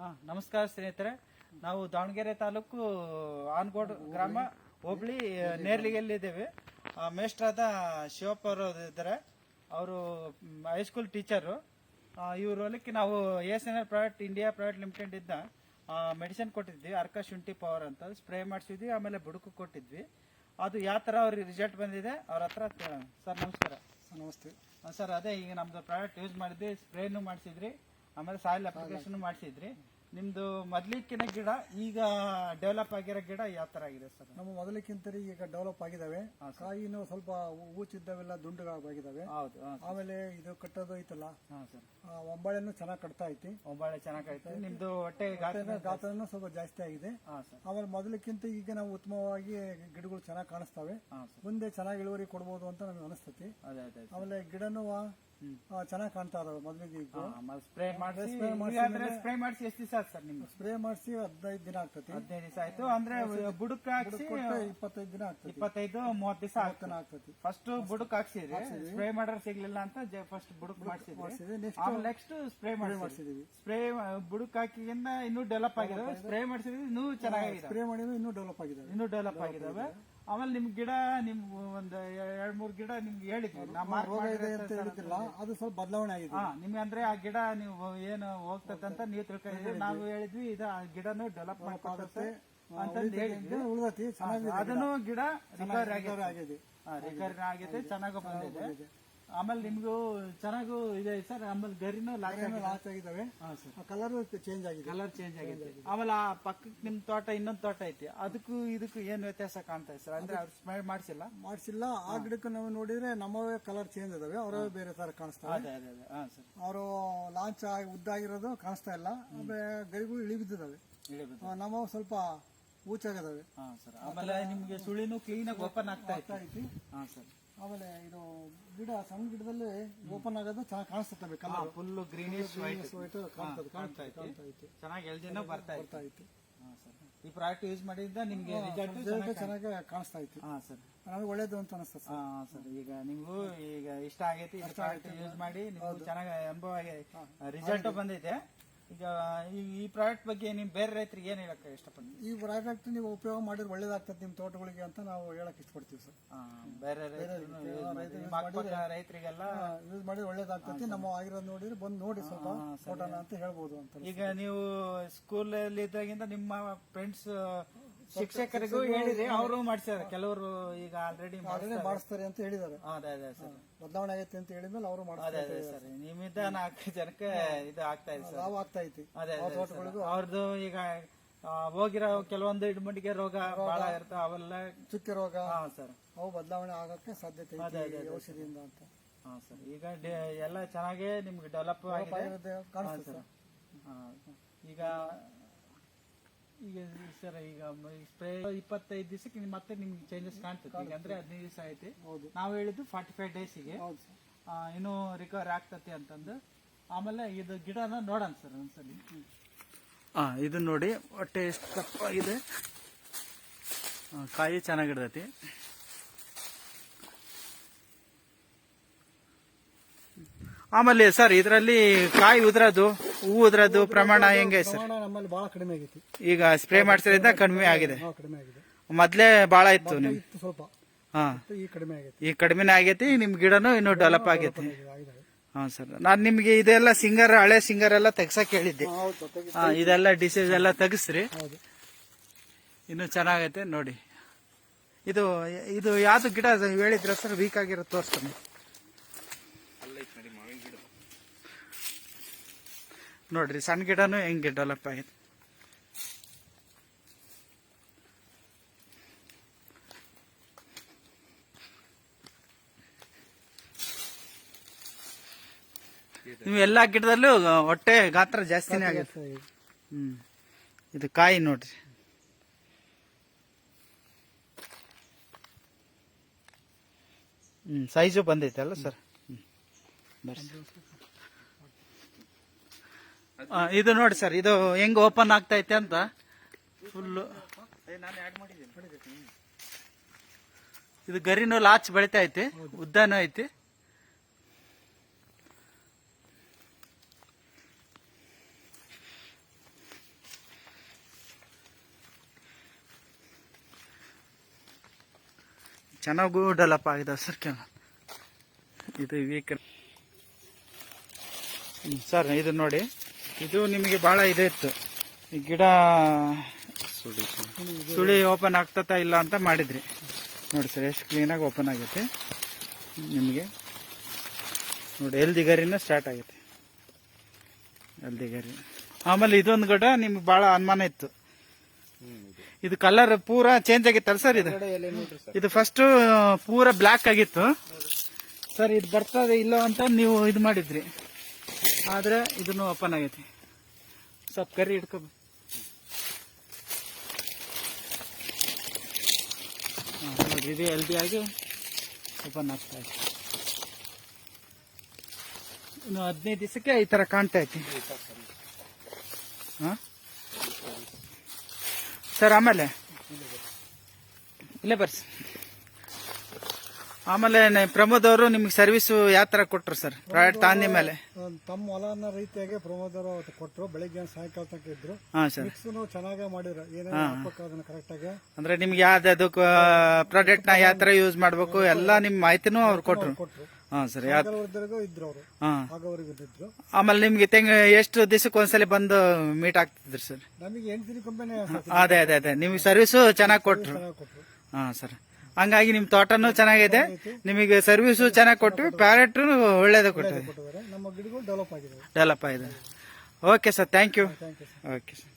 ಹಾ, ನಮಸ್ಕಾರ ಸ್ನೇಹಿತರೆ. ನಾವು ದಾವಣಗೆರೆ ತಾಲೂಕು ಆನ್ಗೋಡ್ ಗ್ರಾಮ ಹೋಬಳಿ ನೇರ್ಲಿಗೆಯಲ್ಲಿದ್ದೇವೆ ಮೇಷ್ಟ್ರಾದ ಶಿವಪ್ಪ ಅವರು ಇದ್ದಾರೆ. ಅವರು ಹೈಸ್ಕೂಲ್ ಟೀಚರು ಇವ್ರ ಹೊಲಕ್ಕೆ ನಾವು S N L private India private limited ಇಂದ ಮೆಡಿಸಿನ್ ಕೊಟ್ಟಿದ್ವಿ. ಅರ್ಕ ಶುಂಠಿ ಪವರ್ ಅಂತ. ಸ್ಪ್ರೇ ಮಾಡಿಸಿದ್ವಿ, ಆಮೇಲೆ ಬುಡಕು ಕೊಟ್ಟಿದ್ವಿ. ಅದು ಯಾವ ಥರ ಅವ್ರಿಗೆ ರಿಸಲ್ಟ್ ಬಂದಿದೆ, ಅವ್ರ ಹತ್ರ ಸರ್, ನಮಸ್ಕಾರ. ನಮಸ್ತೆ. ಸರ್ ಅದೇ ಈಗ ನಮ್ದು ಪ್ರಾಡಕ್ಟ್ ಯೂಸ್ ಮಾಡಿದ್ವಿ ಸ್ಪ್ರೇನು ಮಾಡಿಸಿದ್ರಿ ಆಮೇಲೆ ಸಾಯಿಲ್ ಅಪ್ಲಿಕೇಶನ್ ಮಾಡಿಸಿದ್ರಿ. ನಿಮ್ದು ಮೊದ್ಲಿಕ್ಕಿನ ಗಿಡ ಈಗ ಡೆವಲಪ್ ಆಗಿರೋ ಗಿಡ ಯಾವ ತರ ಆಗಿದೆ ಸರ್? ನಮ್ಮ ಮೊದಲಕ್ಕಿಂತ ಈಗ ಡೆವಲಪ್ ಆಗಿದಾವೆ. ಕಾಯಿನೂ ಸ್ವಲ್ಪ ಊಚಿದ್ದಾವೆಲ್ಲ ದುಂಡುಗಳಾಗಿದ್ದಾವೆ ಹೌದು ಆಮೇಲೆ ಇದು ಕಟ್ಟೋದು ಐತಲ್ಲ? ಒಂಬಾಳೆನು ಸರ್. ಆ, ಒಂಬಾಳೆನೂ ಚೆನ್ನಾಗಿ ಕಟ್ತಾ ಐತಿ. ಒಂಬಾಳೆ ಚೆನ್ನಾಗಿ ನಿಮ್ದು ಹೊಟ್ಟೆ ಗಾತ್ರ ಗಾತ್ರನೂ ಸ್ವಲ್ಪ ಜಾಸ್ತಿ ಆಗಿದೆ. ಹಾಂ ಸರ್. ಆಮೇಲೆ ಮೊದಲಕ್ಕಿಂತ ಈಗ ನಾವು ಉತ್ತಮವಾಗಿ ಗಿಡಗಳು ಚೆನ್ನಾಗಿ ಕಾಣಿಸ್ತಾವೆ. ಮುಂದೆ ಚೆನ್ನಾಗಿ ಇಳುವರಿ ಕೊಡ್ಬೋದು ಅಂತ ನಮ್ಗೆ ಅನಿಸ್ತತಿ. ಅದೇ ಅದೇ ಆಮೇಲೆ ಗಿಡನೂ ಚೆನ್ನಾಗಿ ಕಾಣ್ತಾ ಇದಾವೆ ಮೊದಲಿಗೆ ಸ್ಪ್ರೇ ಮಾಡಿಸಿ ಸ್ಪ್ರೇ ಮಾಡಿಸಿ ಎಷ್ಟು ದಿವಸ ಆಯ್ತು ಸರ್ ನಿಮ್ಗೆ? ಸ್ಪ್ರೇ ಮಾಡಿಸಿ ಹದಿನೈದು ದಿನ ಆಗ್ತದೆ ಹದಿನೈದು ದಿವಸ ಆಯ್ತು ಅಂದ್ರೆ ಬುಡಕ್ ಹಾಕಿ ಇಪ್ಪತ್ತೈದು ದಿನ ಆಗ್ತದೆ ಇಪ್ಪತ್ತೈದು ಮೂವತ್ತು ದಿವಸ ಆಗ್ತಾನೆ ಆಗ್ತದೆ. ಫಸ್ಟ್ ಬುಡಕ್ ಹಾಕ್ಸಿದ್ರಿ. ಸ್ಪ್ರೇ ಮಾಡೋರ್ ಸಿಗ್ಲಿಲ್ಲ ಅಂತ ಫಸ್ಟ್ ಬುಡಕ್ ಮಾಡಿಸಿದ್ರಿ ಮಾಡಿಸಿದ್ವಿ. ನೆಕ್ಸ್ಟ್ ನೆಕ್ಸ್ಟ್ ಸ್ಪ್ರೇ ಮಾಡಿ ಮಾಡಿಸಿದೀವಿ. ಸ್ಪ್ರೇ ಬುಡಕ್ ಹಾಕಿಗಿಂತ ಇನ್ನೂ ಡೆವಲಪ್ ಆಗಿದೆ ಸ್ಪ್ರೇ ಮಾಡಿಸಿದ್ರೆ ಇನ್ನೂ ಚೆನ್ನಾಗಿ ಸ್ಪ್ರೇ ಮಾಡಿದ್ರೆ ಇನ್ನೂ ಡೆವಲಪ್ ಆಗಿದೆ ಇನ್ನೂ ಡೆವಲಪ್ ಆಗಿದಾವೆ. ಆಮೇಲೆ ನಿಮ್ ಗಿಡ ನಿಮ್ ಒಂದ್ ಎರಡ್ ಮೂರ್ ಗಿಡ ನಿಮ್ಗೆ ಹೇಳಿದ್ವಿ ನಾ ಮಾರ್ಕ್ ರೋಗ ಇದೆ ಅಂತ ಹೇಳಿದ್ದಿಲ್ಲ ಅದು. ಸ್ವಲ್ಪ ಬದಲಾವಣೆ ಆಗಿದೆ. ಹಾ ನಿಮ್ಗೆ ಅಂದ್ರೆ ಆ ಗಿಡ ನೀವು ಏನು ಅಂತ ನೀವು ತಿಳ್ಕೊಂಡಿದ್ರಿ ನಾವು ಹೇಳಿದ್ವಿ ಇದು ಆ ಗಿಡನು ಡೆವಲಪ್ ಮಾಡ್ಕೊಡುತ್ತೆ ಅಂತ ಹೇಳಿದ್ವಿ. ಉಳಿದತಿ ಅದನ್ನು ಗಿಡ ರಿಕವರಿ ಆಗಿದೆ. ರಿಕವರಿ ಆಗಿದೆ. ಚೆನ್ನಾಗಿ ಬಂದಿದೆ. ಆಮೇಲೆ ನಿಮ್ಗೂ ಚೆನ್ನಾಗೂ ಇದೆ ಸರ್. ಆಮೇಲೆ ಗರಿನೂ ಲಾಕ್ ಲಾಚ್ ಆಗಿದಾವೆ. ಹಾ ಸರ್. ಕಲರ್ ಚೇಂಜ್ ಆಗಿದೆ. ಕಲರ್ ಚೇಂಜ್ ಆಗಿದೆ. ಆಮೇಲೆ ಆ ಪಕ್ಕಕ್ಕೆ ನಿಮ್ ತೋಟ ಇನ್ನೊಂದು ತೋಟ ಐತಿ. ಅದಕ್ಕೂ ಇದಕ್ಕೂ ಏನ್ ವ್ಯತ್ಯಾಸ ಕಾಣ್ತಾ ಇದೆ ಸರ್? ಅಂದ್ರೆ ಅವ್ರು ಸ್ಮೈಲ್ ಮಾಡಿಸಿಲ್ಲ? ಮಾಡಿಸಿಲ್ಲ. ಆ ಗಿಡಕ್ಕೆ ನಾವು ನೋಡಿದ್ರೆ ನಮ್ಮವೇ ಕಲರ್ ಚೇಂಜ್ ಇದಾವೆ ಅವರೇ ಬೇರೆ ತರ ಕಾಣಿಸ್ತಾ ಅದೇ ಅದೇ ಅದೇ. ಹಾ ಸರ್. ಅವರು ಲಾಂಚ್ ಆಗಿ ಉದ್ದ ಆಗಿರೋದು ಕಾಣಿಸ್ತಾ ಇಲ್ಲ. ಆಮೇಲೆ ಗರಿಗಳು ಇಳಿ ಬಿದ್ದಿದಾವೆ. ಇಳಿಬೋದು ಆ, ಸ್ವಲ್ಪ ಊಚಾಗದಾವೆ ಹಾ ಸರ್. ಆಮೇಲೆ ನಿಮ್ಗೆ ಸುಳಿನೂ ಕ್ಲೀನ್ ಆಗಿ ಓಪನ್ ಆಗ್ತಾ ಇತ್ತು ಐತಿ. ಹಾ ಸರ್. ಆಮೇಲೆ ಇದು ಗಿಡ ಸಣ್ಣ ಗಿಡದಲ್ಲಿ ಓಪನ್ ಆಗೋದು ಚೆನ್ನಾಗಿ ಕಾಣಿಸ್ತದೆ ಕಲರ್ ಫುಲ್ ಗ್ರೀನಿಶ್ ವೈಟ್ ಕಾಣ್ತದೆ ಕಾಣ್ತಾ ಐತೆ. ಕಾಣ್ತಾ ಐತಿ. ಚೆನ್ನಾಗಿ ಎಲ್ಜಿನ ಬರ್ತಾ ಬರ್ತಾ ಐತಿ. ಸರ್. ಈ ಪ್ರಾಡಕ್ಟ್ ಯೂಸ್ ಮಾಡಿದ್ದ ನಿಮ್ಗೆ ರಿಸಲ್ಟ್ ಚೆನ್ನಾಗಿ ಕಾಣಿಸ್ತಾ ಇತ್ತು ಹಾ ಸರ್. ನಮಗೆ ಒಳ್ಳೇದು ಅಂತ ಅನಿಸ್ತದೆ ಹಾ ಸರ್. ಈಗ ನಿಮ್ಗೂ ಈಗ ಇಷ್ಟ ಆಗೈತಿ ಈ ಪ್ರಾಡಕ್ಟ್ ಯೂಸ್ ಮಾಡಿ ನಿಮ್ಗೆ ಚೆನ್ನಾಗಿ ಅನುಭವ ಆಗಿ ರಿಸಲ್ಟ್ ಬಂದೈತೆ. ಈಗ ಈ- ಈ ಪ್ರಾಡಕ್ಟ್ ಬಗ್ಗೆ ನೀವು ಬೇರೆ ರೈತರಿಗೆ ಏನು ಹೇಳಕ್ಕೆ ಇಷ್ಟಪಡ್ತೀವಿ ಈ ಪ್ರಾಡಕ್ಟ್ ನೀವು ಉಪಯೋಗ ಮಾಡಿದ್ರೆ ಒಳ್ಳೇದಾಗ್ತದೆ ನಿಮ್ಮ ತೋಟಗಳಿಗೆ ಅಂತ ನಾವು ಹೇಳಕ್ ಇಷ್ಟಪಡ್ತೀವಿ ಸರ್. ಬೇರೆ ರೈತರಿಗೆಲ್ಲ ಯೂಸ್ ಮಾಡಿದ್ರೆ ಒಳ್ಳೇದಾಗ್ತದೆ. ನಮ್ಮ ಆಗಿರೋದು ನೋಡಿದ್ರೆ ಬಂದು ನೋಡಿ ಸ್ವಲ್ಪ ಫೋಟೋನ ಅಂತ ಹೇಳ್ಬೋದು ಅಂತ ಈಗ ನೀವು ಸ್ಕೂಲ್ ಅಲ್ಲಿ ಇದ್ದಾಗಿಂದ ನಿಮ್ಮ ಫ್ರೆಂಡ್ಸ್ ಶಿಕ್ಷಕರಿಗೂ ಹೇಳಿದ್ರೆ ಅವರು ಮಾಡ್ಸಿದಾರೆ. ಕೆಲವರು ಈಗ ಆಲ್ರೆಡಿ ಮಾಡಿದ್ರೆ ಮಾಡಿಸ್ತಾರೆ ಅಂತ ಹೇಳಿದ್ದಾರೆ ಅದೇ ಅದೇ ಸರ್. ಬದಲಾವಣೆ ಆಗೈತೆ ಅಂತ ಹೇಳಿದ್ಮೇಲೆ ಅವರು ಅದೇ ಮಾಡಿಸ್ತಾರೆ ಅದೇ ಸರ್. ನಿಮ್ಮಿಂದ ನಾಲ್ಕು ಜನಕ್ಕೆ ಇದು ಆಗ್ತಾ ಇದೆ ಸರ್. ನಾವು ಆಗ್ತಾ ಐತಿ. ಅದೇ. ಅವ್ರದ್ದು ಈಗ ಹೋಗಿರೋ ಕೆಲವೊಂದು ಇಡ್ಮಂಡಿಗೆ ರೋಗ ಬಹಳ ಇರ್ತಾವ ಅವೆಲ್ಲ ಚುಕ್ಕಿ ರೋಗ. ಹಾ ಸರ್. ಅವು ಬದಲಾವಣೆ ಆಗಕ್ಕೆ ಸಾಧ್ಯತೆ ಇದೆ ಔಷಧಿಯಿಂದ ಅಂತ. ಹಾ ಸರ್. ಈಗ ಎಲ್ಲ ಚೆನ್ನಾಗೇ ನಿಮ್ಗೆ ಡೆವಲಪ್ ಆಗಿದೆ. ಕಾಣಿಸ್ತದೆ. ಈಗ ಈಗ ಸರ್ ಈಗ ಸ್ಪ್ರೇ ಇಪ್ಪತ್ತೈದು ದಿವಸಕ್ಕೆ ಮತ್ತೆ ನಿಮ್ಗೆ ಚೇಂಜಸ್ ಕಾಣ್ತದೆ. ಈಗ ಅಂದ್ರೆ ಹದಿನೈದು ದಿವಸ ಐತಿ ಹೌದು. ನಾವು ಹೇಳಿದ್ದು ಫಾರ್ಟಿ ಫೈವ್ ಡೇಸಿಗೆ ಹೌದು ಸರ್. ಇನ್ನೂ ರಿಕವರ್ ಆಗ್ತತಿ ಅಂತಂದು. ಆಮೇಲೆ ಇದು ಗಿಡನ ನೋಡೋಣ ಸರ್ ಒಂದ್ಸಲಿ. ಹಾ ಇದು ನೋಡಿ ಹೊಟ್ಟೆ ಎಷ್ಟು ತಪ್ಪಾಗಿದೆ ಕಾಯಿ ಚೆನ್ನಾಗಿಡ್ತೈತಿ ಆಮೇಲೆ ಸರ್ ಇದರಲ್ಲಿ ಕಾಯಿ ಉದ್ರದು. ಹೂ ಉದ್ರದು ಪ್ರಮಾಣ ಹೆಂಗೆ ಸರ್? ಪ್ರಮಾಣ ನಮ್ಮಲ್ಲಿ ಬಹಳ ಕಡಿಮೆ ಆಗೈತಿ. ಈಗ ಸ್ಪ್ರೇ ಮಾಡಿಸಿದ್ರಿಂದ ಕಡಿಮೆ ಆಗಿದೆ. ಬಹಳ ಕಡಿಮೆ ಆಗಿದೆ. ಮೊದ್ಲೇ ಬಾಳ ಇತ್ತು ನಿಮ್ ಇತ್ತು ಸ್ವಲ್ಪ. ಹಾ. ಇತ್ತು, ಈ ಕಡಿಮೆ ಆಗೈತಿ. ಈಗ ಕಡಿಮೆನೇ ಆಗೈತಿ ನಿಮ್ ಗಿಡನು ಇನ್ನೂ ಡೆವಲಪ್ ಆಗೈತಿ. ಹಾಂ ಹಾ ಸರ್. ನಾನ್ ನಿಮ್ಗೆ ಇದೆಲ್ಲ ಸಿಂಗರ್ ಹಳೆ ಸಿಂಗರ್ ಎಲ್ಲ ತೆಗ್ಸಕ್ ಹೇಳಿದ್ದೆ. ಹೌದು ಹಾ ಇದೆಲ್ಲ ಡಿಸೀಸ್ ಎಲ್ಲ ತೆಗಿಸ್ರಿ. ಹೌದು. ಇನ್ನು ಚೆನ್ನಾಗೈತೆ ನೋಡಿ. ಇದು ಇದು ಯಾವ್ದು ಗಿಡ ಅದು ಹೇಳಿದ್ರ ಸರ್? ವೀಕ್ ಆಗಿರೋ ತೋರಿಸ್ತಾನೆ. ನೋಡ್ರಿ ಸಣ್ಣ ಗಿಡನೂ ಹೆಂಗೆ ಡೆವಲಪ್ ಆಗಿದೆ. ನೀವು ಎಲ್ಲಾ ಗಿಡದಲ್ಲೂ ಹೊಟ್ಟೆ ಗಾತ್ರ ಜಾಸ್ತಿನೇ ಆಗಿದೆ. ಸರಿ. ಹ್ಮ್. ಇದು ಕಾಯಿ ನೋಡ್ರಿ. ಹ್ಮ್ ಸೈಜು ಬಂದೈತೆ ಅಲ್ಲ ಸರ್ ಬರ್ರಿ. ಆ, ಇದು ನೋಡಿ ಸರ್, ಇದು ಹೆಂಗ್ ಓಪನ್ ಆಗ್ತೈತೆ ಅಂತ. ಫುಲ್ಲು ಇದು ಗರಿನ ಲಾಚ್ ಬೆಳಿತಾ ಐತಿ ಉದ್ದಾನು ಐತಿ. ಚೆನ್ನಾಗೂ ಡೆವಲಪ್ ಆಗಿದೆ ಹಸಿರು ಇದು ವೀಕ್ ಸರ್, ಇದು ನೋಡಿ. ಇದು ನಿಮಗೆ ಭಾಳ ಇದೆ ಇತ್ತು. ಈ ಗಿಡ ಸುಳಿ ಓಪನ್ ಆಗ್ತತಾ ಇಲ್ಲ ಅಂತ ಮಾಡಿದ್ರಿ. ನೋಡಿ ಸರ್, ಎಷ್ಟು ಕ್ಲೀನಾಗಿ ಓಪನ್ ಆಗುತ್ತೆ ನಿಮಗೆ ನೋಡಿ ಎಲ್ದಿ ಗರಿನ ಸ್ಟಾರ್ಟ್ ಆಗೈತೆ. ಎಲ್ದಿ ಗರಿ. ಆಮೇಲೆ ಇದೊಂದು ಗಿಡ ನಿಮ್ಗೆ ಭಾಳ ಅನುಮಾನ ಇತ್ತು. ಇದು ಕಲರ್ ಪೂರಾ ಚೇಂಜ್ ಆಗಿತ್ತಲ್ಲ ಸರ್ ಇದು? ಇದು ಫಸ್ಟ್ ಪೂರ ಬ್ಲ್ಯಾಕ್ ಆಗಿತ್ತು. ಸರ್, ಇದು ಬರ್ತದೆ ಇಲ್ಲ ಅಂತ ನೀವು ಇದು ಮಾಡಿದ್ರಿ. ಆದ್ರೆ ಇದನ್ನು ಓಪನ್ ಆಗೈತಿ. ಸ್ವಲ್ಪ ಕರಿ ಹಾ, ನೋಡ್ರಿ ಇದು ಹೆಲ್ದಿ ಆಗಿ ಓಪನ್ ಆಗ್ತಾ ಇದೆ. ಇನ್ನು ಹದಿನೈದು ದಿವಸಕ್ಕೆ ಈ ತರ ಕಾಣ್ತಾ ಐತಿ. ಹಾ? ಸರ್ ಆಮೇಲೆ? ಇಲ್ಲೇ ಬರ್ಸಿ ಆಮೇಲೆ ಪ್ರಮೋದ್ ಅವರು ನಿಮ್ಗೆ ಸರ್ವಿಸ್ ಯಾವ ತರ ಕೊಟ್ರು ಸರ್? ಪ್ರಾಡಕ್ಟ್ ತಾಂದಿ ಮೇಲೆ? ತಮ್ಮ ಹೊಲನ ರೀತಿಯಾಗಿ ಪ್ರಮೋದರು ಕೊಟ್ಟರು ಬೆಳಿಗ್ಗೆ ಸಾಯಂಕಾಲ ತನಕ ಇದ್ರು. ಹಾ ಸರ್. ಮಿಕ್ಸ್ನು ಚೆನ್ನಾಗೇ ಮಾಡಿದ್ರು. ಏನೇನು ಹಾಕ್ಬೇಕು ಅದನ್ನ ಕರೆಕ್ಟ್ ಆಗಿ. ಅಂದ್ರೆ ನಿಮ್ಗೆ ಯಾವ್ದು ಪ್ರಾಡಕ್ಟ್ನ ಯಾವ ತರ ಯೂಸ್ ಮಾಡ್ಬೇಕು ಎಲ್ಲಾ ನಿಮ್ ಮಾಹಿತಿನೂ ಅವ್ರು ಕೊಟ್ರು. ಕೊಟ್ರು. ಹಾ ಸರ್ ಇದ್ರು ಅವರು. ಹಾ. ಆಗವರೆಗೂ ಇದ್ರು ಆಮೇಲೆ ನಿಮ್ಗೆ ತೆಂಗ ಎಷ್ಟು ದಿವಸಕ್ಕೆ ಒಂದ್ಸಲಿ ಬಂದು ಮೀಟ್ ಆಗ್ತಿದ್ರು ಸರ್? ನಮಗೆ ಎಂಟು ದಿನಕ್ಕೊಮ್ಮೆನೆ ಅದೇ ಅದೇ ಅದೇ. ನಿಮ್ಗೆ ಸರ್ವಿಸ್ ಚೆನ್ನಾಗಿ ಚೆನ್ನಾಗಿ ಕೊಟ್ರು. ಹಾ ಸರ್. ಹಂಗಾಗಿ ನಿಮ್ ತೋಟನೂ ಚೆನ್ನಾಗಿದೆ ನಿಮಗೆ ಸರ್ವಿಸ್ ಚೆನ್ನಾಗಿ ಕೊಟ್ಟು ಪ್ಯಾರೆಟ್ ಒಳ್ಳೇದು ಕೊಟ್ಟಿದೆ. ನಮ್ಮ ಗಿಡಗಳು ಡೆವಲಪ್ ಆಗಿದೆ ಡೆವಲಪ್ ಆಗಿದೆ. Okay sir thank you thank you okay sir